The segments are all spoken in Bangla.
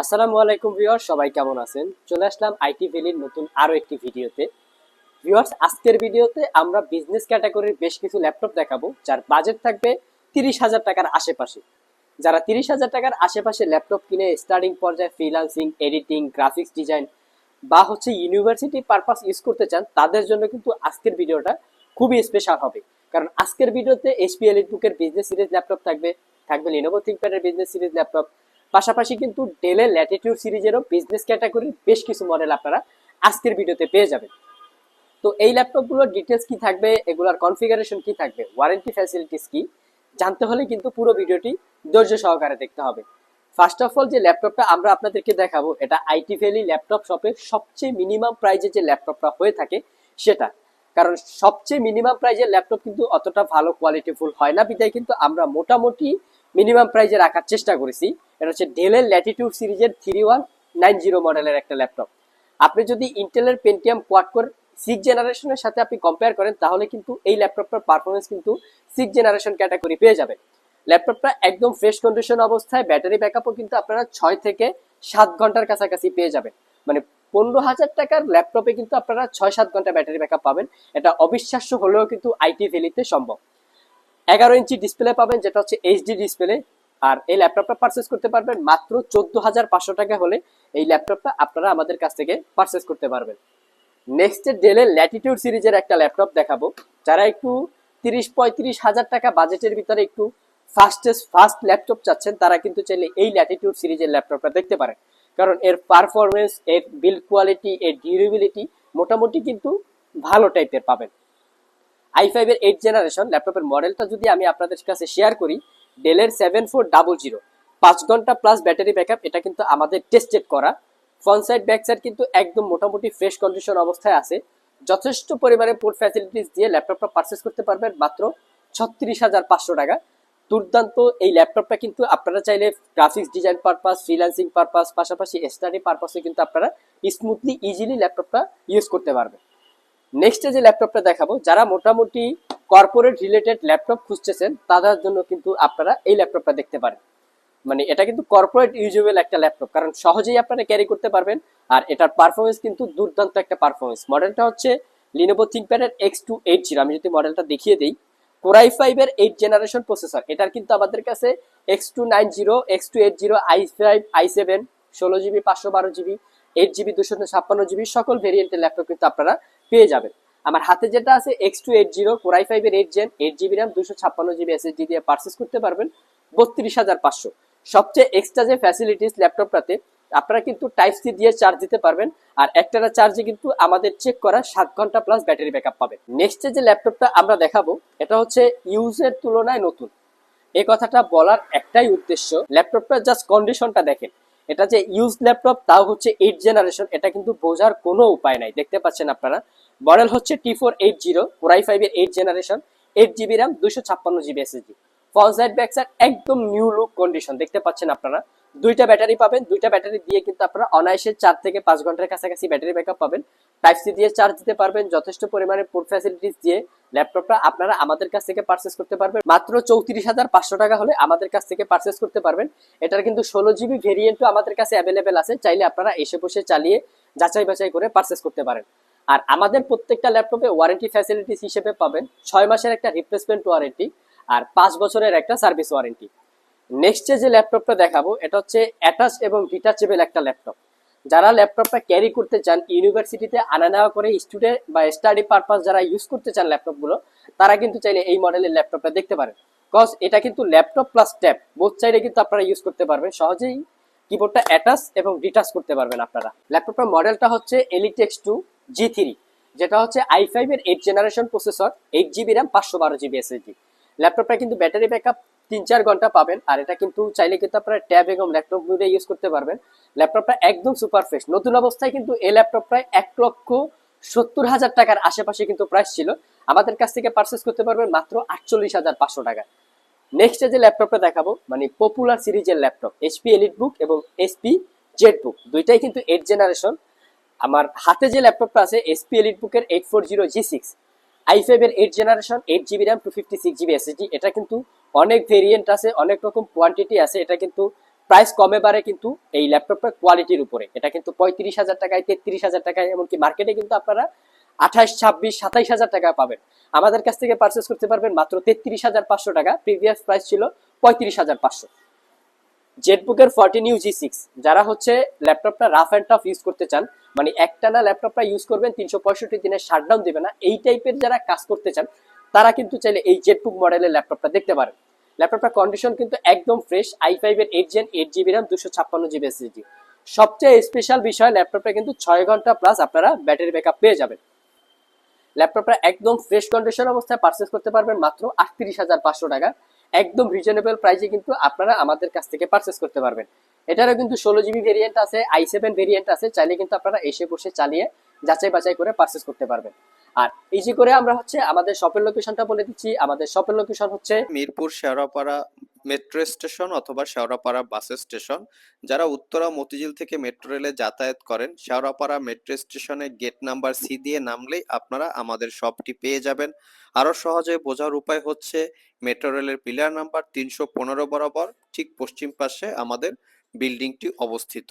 আসসালামু আলাইকুম ভিউয়ার সবাই কেমন আছেন? চলে আসলাম আইটি ভ্যালির নতুন আরও একটি ভিডিওতে। ভিউয়ার্স, আজকের ভিডিওতে আমরা বিজনেস ক্যাটাগরির বেশ কিছু ল্যাপটপ দেখাবো, যার বাজেট থাকবে তিরিশ হাজার টাকার আশেপাশে। যারা তিরিশ হাজার টাকার আশেপাশে ল্যাপটপ কিনে স্টার্টিং পর্যায়ে ফ্রিলান্সিং এডিটিং গ্রাফিক্স ডিজাইন বা হচ্ছে ইউনিভার্সিটি পারপাস ইউজ করতে চান, তাদের জন্য কিন্তু আজকের ভিডিওটা খুবই স্পেশাল হবে। কারণ আজকের ভিডিওতে এইচপি এলিট বুকের বিজনেস সিরিজ ল্যাপটপ থাকবে থাকবে লিনোভো থিঙ্কপ্যাডের বিজনেস সিরিজ ল্যাপটপ পাশাপাশি কিন্তু ডেলের ল্যাটিটিউড সিরিজেরও বিজনেস ক্যাটাগরির বেশ কিছু মডেল আপনারা আজকের ভিডিওতে পেয়ে যাবেন। তো এই ল্যাপটপগুলোর ডিটেলস কি থাকবে? এগুলোর কনফিগারেশন কি থাকবে? ওয়ারেন্টি ফ্যাসিলিটিস কি? জানতে হলে কিন্তু পুরো ভিডিওটি ধৈর্য সহকারে দেখতে হবে। ফার্স্ট অফ অল যে ল্যাপটপটা আমরা আপনাদেরকে দেখাবো, এটা আইটি ভ্যালি ল্যাপটপ শপের সবচেয়ে মিনিমাম প্রাইজে যে ল্যাপটপটা হয়ে থাকে, সেটা। কারণ সবচেয়ে মিনিমাম প্রাইজের ল্যাপটপ কিন্তু অতটা ভালো কোয়ালিটিফুল হয় না বিদায় কিন্তু আমরা মোটামুটি মিনিমাম প্রাইজে রাখার চেষ্টা করেছি। এটা হচ্ছে ডেলের ল্যাটিটিউড সিরিজের থ্রি ওয়ান নাইন জিরো মডেলের একটা ল্যাপটপ আপনি যদি ইন্টেলের পেন্টিয়াম কোয়াড কোর সিক্স জেনারেশনের সাথে আপনি কম্পেয়ার করেন, তাহলে কিন্তু এই ল্যাপটপটার পারফরমেন্স কিন্তু সিক্স জেনারেশন ক্যাটাগরি পেয়ে যাবেন। ল্যাপটপটা একদম ফ্রেশ কন্ডিশন অবস্থায় ব্যাটারি ব্যাকআপও কিন্তু আপনারা ছয় থেকে সাত ঘণ্টার কাছাকাছি পেয়ে যাবেন। মানে পনেরো হাজার টাকার ল্যাপটপে কিন্তু আপনারা ছয় সাত ঘণ্টা ব্যাটারি ব্যাকআপ পাবেন। এটা অবিশ্বাস্য হলেও কিন্তু আইটি ভ্যালিতে সম্ভব। এগারো ইঞ্চি ডিসপ্লে পাবেন, যেটা হচ্ছে এইচডি ডিসপ্লে আর এই ল্যাপটপটা পারচেস করতে পারবেন মাত্র চোদ্দ হাজার পাঁচশো টাকা হলে এই ল্যাপটপটা আপনারা আমাদের কাছ থেকে পারচেস করতে পারবেন। নেক্সট ডেলের ল্যাটিটিউড সিরিজের একটা ল্যাপটপ দেখাবো। যারা একটু তিরিশ পঁয়ত্রিশ হাজার টাকা বাজেটের ভিতরে একটু ফাস্টেস্ট ফাস্ট ল্যাপটপ চাচ্ছেন, তারা কিন্তু চাইলে এই ল্যাটিটিউড সিরিজের ল্যাপটপটা দেখতে পারেন। কারণ এর পারফরমেন্স এর বিল্ড কোয়ালিটি এর ডিউরেবিলিটি মোটামুটি কিন্তু ভালো টাইপের পাবেন। আই ফাইভের এইট জেনারেশন ল্যাপটপের মডেলটা যদি আমি আপনাদের কাছে শেয়ার করি ডেলের সেভেন ফোর ডাবল জিরো পাঁচ ঘণ্টা প্লাস ব্যাটারি ব্যাকআপ এটা কিন্তু আমাদের টেস্টেড করা। ফ্রন্ট সাইড ব্যাক সাইড কিন্তু একদম মোটামুটি ফ্রেশ কন্ডিশন অবস্থায় আছে। যথেষ্ট পরিমাণে পোর্ট ফ্যাসিলিটিস দিয়ে ল্যাপটপটা পারচেস করতে পারবেন মাত্র ছত্রিশ হাজার পাঁচশো টাকা। দুর্দান্ত এই ল্যাপটপটা কিন্তু আপনারা চাইলে graphics design purpose freelancing purpose পাশাপাশি স্টাডি পারপাসে কিন্তু আপনারা স্মুথলি ইজিলি ল্যাপটপটা ইউজ করতে পারবেন। নেক্সটে যে ল্যাপটপটা দেখাবো, যারা মোটামুটি কর্পোরেট রিলেটেড ল্যাপটপ খুঁজতেছেন, তাদের জন্য কিন্তু আপনারা এই ল্যাপটপটা দেখতে পারেন। মানে এটা কিন্তু কর্পোরেট ইউজেবল একটা ল্যাপটপ কারণ সহজেই আপনারা ক্যারি করতে পারবেন, আর এটার পারফরমেন্স কিন্তু দুর্দান্ত একটা পারফরমেন্স মডেলটা হচ্ছে লিনোভো থিঙ্কপ্যাডের এক্স টু এইট জিরো আমি যদি মডেলটা দেখিয়ে দিই। কোরাই ফাইভের এইট জেনারেশন প্রসেসর এটার কিন্তু আমাদের কাছে X two nine zero X two eight zero I five I seven ষোলো জিবি পাঁচশো বারো জিবি এইট জিবি দুশো ছাপ্পান্ন জিবি সকল ভেরিয়েন্টের ল্যাপটপ কিন্তু আপনারা পেয়ে যাবেন। আমার হাতে যেটা আছে X two eight zero core i ফাইভের eight gen eight GB RAM দুশো ছাপ্পান্ন জিবি এসএসডি দিয়ে পারচেস করতে পারবেন, বত্রিশ হাজার পাঁচশো। সবচেয়ে এক্সট্রা যে ফ্যাসিলিটিস ল্যাপটপটাতে আপনারা কিন্তু টাইপ সি দিয়ে চার্জ দিতে পারবেন, আর একটানা চার্জে কিন্তু আমাদের চেক করা সাত ঘণ্টা প্লাস ব্যাটারি ব্যাকআপ পাবে নেক্সট যে ল্যাপটপটা আমরা দেখাবো, এটা হচ্ছে ইউজের তুলনায় নতুন। এই কথাটা বলার একটাই উদ্দেশ্য ল্যাপটপটার জাস্ট কন্ডিশনটা দেখেন। এটা যে ইউজ ল্যাপটপ তাও হচ্ছে এইট জেনারেশন এটা কিন্তু বোঝার কোনো উপায় নাই। দেখতে পাচ্ছেন আপনারা? মডেল হচ্ছে T four eight zero core i ফাইভের eight generation eight GB RAM দুশো ছাপ্পান্ন GB SSD front side back side একদম নিউ লুক কন্ডিশন দেখতে পাচ্ছেন আপনারা? দুইটা ব্যাটারি পাবেন। দুইটা ব্যাটারি দিয়ে কিন্তু আপনারা অনায়াসে চার থেকে পাঁচ ঘণ্টার কাছাকাছি ব্যাটারি ব্যাকআপ পাবেন। টাইপ সি দিয়ে চার্জ দিতে পারবেন। যথেষ্ট পরিমাণে পোর্ট ফ্যাসিলিটিস দিয়ে ল্যাপটপটা আপনারা আমাদের কাছ থেকে পারচেস করতে পারবেন। মাত্র চৌত্রিশ হাজার পাঁচশো টাকা হলে আমাদের কাছ থেকে পারচেস করতে পারবেন। এটার কিন্তু ষোলো জিবি ভেরিয়েন্টও আমাদের কাছে অ্যাভেলেবেল আছে। চাইলে আপনারা এসে বসে চালিয়ে যাচাই বাছাই করে পারচেস করতে পারেন। আর আমাদের প্রত্যেকটা ল্যাপটপে ওয়ারেন্টি ফ্যাসিলিটিস হিসেবে পাবেন। ছয় মাসের একটা রিপ্লেসমেন্ট ওয়ারেন্টি আর পাঁচ বছরের একটা সার্ভিস ওয়ারেন্টি। নেক্সটে যে ল্যাপটপটা দেখাবো, এটা হচ্ছে অ্যাটাচ এবং ডিটাচেবল একটা ল্যাপটপ। যারা ল্যাপটপটা ক্যারি করতে চান, ইউনিভার্সিটিতে আনা নেওয়া করে স্টুডেন্ট বা স্টাডি পারপাস যারা ইউজ করতে চান ল্যাপটপগুলো, তারা কিন্তু চাইলে এই মডেলের ল্যাপটপটা দেখতে পারেন। কজ এটা কিন্তু ল্যাপটপ প্লাস ট্যাব বোথ সাইডে কিন্তু আপনারা ইউজ করতে পারবেন। সহজেই কিবোর্ডটা অ্যাটাচ এবং ডিটাচ করতে পারবেন আপনারা। ল্যাপটপটার মডেলটা হচ্ছে এলিটেক্স টু জি থ্রি যেটা হচ্ছে আই ফাইভের eight generation processor eight GB RAM পাঁচশো বারো জিবি এসএসডি ল্যাপটপটা কিন্তু ব্যাটারি ব্যাকআপ তিন চার ঘণ্টা পাবেন, আর এটা কিন্তু চাইলে কিন্তু আপনারা ট্যাব এবং ল্যাপটপ দুটো ইউজ করতে পারবেন। ল্যাপটপটা একদম সুপার ফ্রেশ নতুন অবস্থায় কিন্তু এই ল্যাপটপ প্রায় এক লক্ষ সত্তর হাজার টাকার আশেপাশে কিন্তু প্রাইস ছিল। আমাদের কাছ থেকে পারচেস করতে পারবেন মাত্র আটচল্লিশ হাজার পাঁচশো টাকা। নেক্সট যে ল্যাপটপটা দেখাবো মানে পপুলার সিরিজের ল্যাপটপ এইচপি এলিট বুক এবং এসপি জেড বুক দুইটাই কিন্তু এইট জেনারেশন আমার হাতে যে ল্যাপটপটা আছে এসপি এলিট বুকের eight four zero G six I ফাইভের eight generation eight GB RAM two fifty six GB SSD এটা কিন্তু অনেক ভেরিয়েন্ট আছে, অনেক রকম কোয়ান্টিটি আছে, এটা কিন্তু প্রাইস কমে বাড়ে কিন্তু এই ল্যাপটপের কোয়ালিটির উপরে। এটা কিন্তু পঁয়ত্রিশ হাজার টাকায়, তেত্রিশ হাজার টাকায়, এমনকি মার্কেটে কিন্তু আপনারা আঠাশ, ছাব্বিশ, সাতাইশ হাজার টাকা পাবেন। আমাদের কাছ থেকে পারচেস করতে পারবেন মাত্র তেত্রিশ হাজার পাঁচশো টাকা প্রিভিয়াস প্রাইস ছিল পঁয়ত্রিশ হাজার পাঁচশো। জেটবুকের ফর্টিন ইউ জি সিক্স যারা হচ্ছে ল্যাপটপটা রাফ অ্যান্ড টাফ ইউজ করতে চান মানে একটানা ল্যাপটপটা ইউজ করবেন, তিনশো পঁয়ষট্টি দিনের শাটডাউন দেবে না, এই টাইপের যারা কাজ করতে চান, তারা কিন্তু চাইলে এই জেটবুক মডেলের ল্যাপটপটা দেখতে পারেন। ল্যাপটপটার কন্ডিশন কিন্তু একদম ফ্রেশ আই ফাইভ এর eight gen eight GB RAM দুশো ছাপ্পান্ন জিবি এসএসডি সবচেয়ে স্পেশাল বিষয়, ল্যাপটপটা কিন্তু ছয় ঘণ্টা প্লাস আপনারা ব্যাটারি ব্যাকআপ পেয়ে যাবেন। ল্যাপটপটা একদম ফ্রেশ কন্ডিশন অবস্থায় পারচেস করতে পারবেন মাত্র আটত্রিশ হাজার পাঁচশো টাকা। একদম রিজনেবল প্রাইসে কিন্তু আপনারা আমাদের কাছ থেকে পারচেস করতে পারবেন। এটারও কিন্তু ষোলো জিবি ভেরিয়েন্ট আছে আই সেভেন ভেরিয়েন্ট আছে, চাইলে কিন্তু আপনারা এসে বসে চালিয়ে যাচাই বাছাই করে পারচেস করতে পারবেন। আর ইজি করে আমরা হচ্ছে আমাদের শপের লোকেশনটা বলে দিচ্ছি। আমাদের শপের লোকেশন হচ্ছে মিরপুর শেওড়াপাড়া মেট্রো স্টেশন অথবা শেওড়াপাড়া বাস স্টেশন যারা উত্তরা মতিঝিল থেকে মেট্রো রেলে যাতায়াত করেন, শেওড়াপাড়া মেট্রো স্টেশনে গেট নাম্বার সি দিয়ে নামলেই আপনারা আমাদের শপটি পেয়ে যাবেন। আরও সহজে বোঝার উপায় হচ্ছে মেট্রো রেলের পিলার নাম্বার তিনশো পনেরো বরাবর, ঠিক পশ্চিম পাশে আমাদের বিল্ডিংটি অবস্থিত।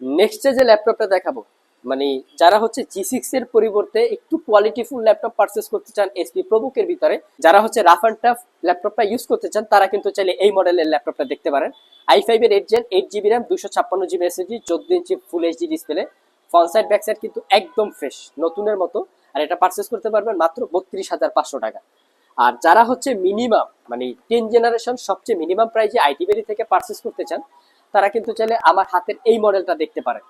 নেক্সটে যে ল্যাপটপটা দেখাবো মানে যারা হচ্ছে জি সিক্স এর পরিবর্তে একটু কোয়ালিটিফুল ল্যাপটপ পারচেস করতে চান এসপি প্রবুকের ভিতরে, যারা হচ্ছে রাফ অ্যান্ড টাফ ল্যাপটপটা ইউজ করতে চান, তারা কিন্তু চাইলে এই মডেলের ল্যাপটপটা দেখতে পারেন। আই ফাইভ এর eight gen eight GB RAM দুশো ছাপ্পান্ন জিবি এসএসডি চোদ্দ inch full HD display front side back side কিন্তু একদম ফ্রেশ নতুনের মতো। আর এটা পারচেস করতে পারবেন মাত্র বত্রিশ হাজার পাঁচশো টাকা। আর যারা হচ্ছে মিনিমাম মানে টেন জেনারেশন সবচেয়ে মিনিমাম প্রাইজে আইটি বেরি থেকে পারচেস করতে চান তারা কিন্তু চাইলে আমার হাতের এই মডেলটা দেখতে পারেন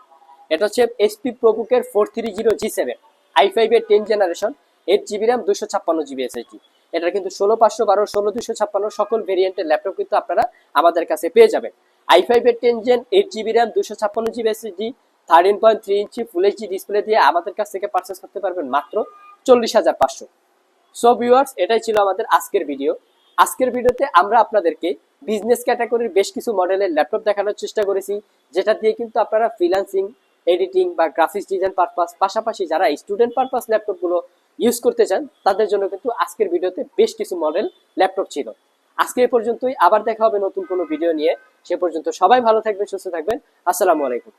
এটা হচ্ছে SP প্রবুকের four three zero G seven I five এর ten generation eight GB RAM দুশো ছাপ্পান্ন জিবি এসএসডি এটা কিন্তু ষোলো পাঁচশো বারো, ষোলো দুশো ছাপ্পান্ন সকল ভেরিয়েন্টের ল্যাপটপ কিন্তু আপনারা আমাদের কাছে পেয়ে যাবেন। আই ফাইভ এর ten gen eight GB RAM দুশো ছাপ্পান্ন GB SSD thirteen point three inch full HD display দিয়ে আমাদের কাছ থেকে পারচেস করতে পারবেন মাত্র চল্লিশ হাজার পাঁচশো। সো ভিউয়ার্স এটাই ছিল আমাদের আজকের ভিডিও আজকের ভিডিওতে আমরা আপনাদেরকে বিজনেস ক্যাটাগরির বেশ কিছু মডেলের ল্যাপটপ দেখানোর চেষ্টা করেছি, যেটা দিয়ে কিন্তু আপনারা ফ্রিল্যান্সিং এডিটিং বা গ্রাফিক্স ডিজাইন পারপাস পাশাপাশি যারা স্টুডেন্ট পারপাস ল্যাপটপগুলো ইউজ করতে চান, তাদের জন্য কিন্তু আজকের ভিডিওতে বেশ কিছু মডেল ল্যাপটপ ছিল। আজকে এ পর্যন্তই, আবার দেখা হবে নতুন কোনো ভিডিও নিয়ে। সে পর্যন্ত সবাই ভালো থাকবেন, সুস্থ থাকবেন। আসসালামু আলাইকুম।